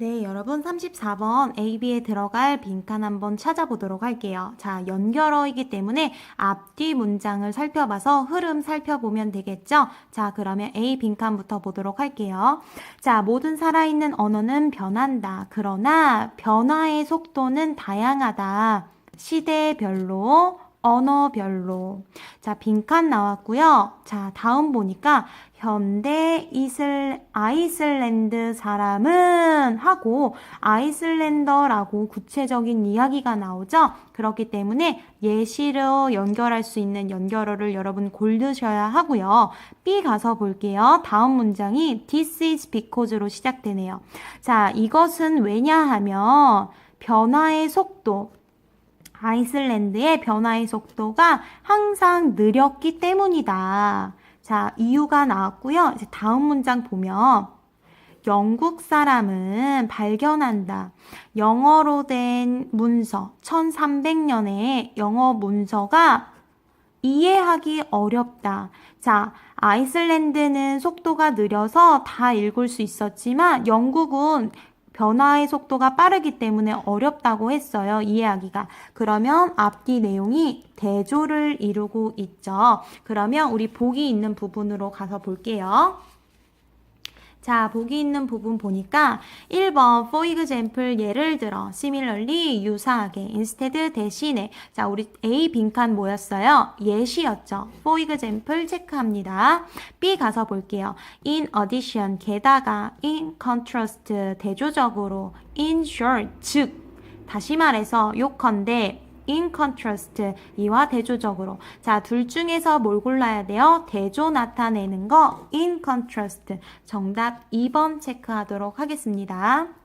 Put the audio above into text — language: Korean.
네, 여러분 34번 AB에 들어갈 빈칸 한번 찾아보도록 할게요. 자, 연결어이기 때문에 앞뒤 문장을 살펴봐서 흐름 살펴보면 되겠죠? 자, 그러면 A 빈칸부터 보도록 할게요. 자, 모든 살아있는 언어는 변한다. 그러나 변화의 속도는 다양하다. 시대별로 언어별로. 자, 빈칸 나왔고요. 자, 다음 보니까 현대 이슬 아이슬란드 사람은 하고 아이슬란더라고 구체적인 이야기가 나오죠. 그렇기 때문에 예시로 연결할 수 있는 연결어를 여러분 고르셔야 하고요. B 가서 볼게요. 다음 문장이 this is because로 시작되네요. 자, 이것은 왜냐하면 변화의 속도 아이슬란드의 변화의 속도가 항상 느렸기 때문이다. 자, 이유가 나왔고요. 이제 다음 문장 보면 영국 사람은 발견한다. 영어로 된 문서, 1300년의 영어 문서가 이해하기 어렵다. 자, 아이슬란드는 속도가 느려서 다 읽을 수 있었지만 영국은 변화의 속도가 빠르기 때문에 어렵다고 했어요. 이해하기가. 그러면 앞뒤 내용이 대조를 이루고 있죠. 그러면 우리 복이 있는 부분으로 가서 볼게요. 자, 복이 있는 부분 보니까 1번 for example 예를 들어 similarly 유사하게 instead 대신에 자, 우리 A 빈칸 뭐였어요? 예시였죠. for example 체크합니다. B 가서 볼게요. in addition 게다가 in contrast 대조적으로 in short 즉 다시 말해서 요컨대 in contrast 이와 대조적으로 자 둘 중에서 뭘 골라야 돼요? 대조 나타내는 거 in contrast 정답 2번 체크하도록 하겠습니다.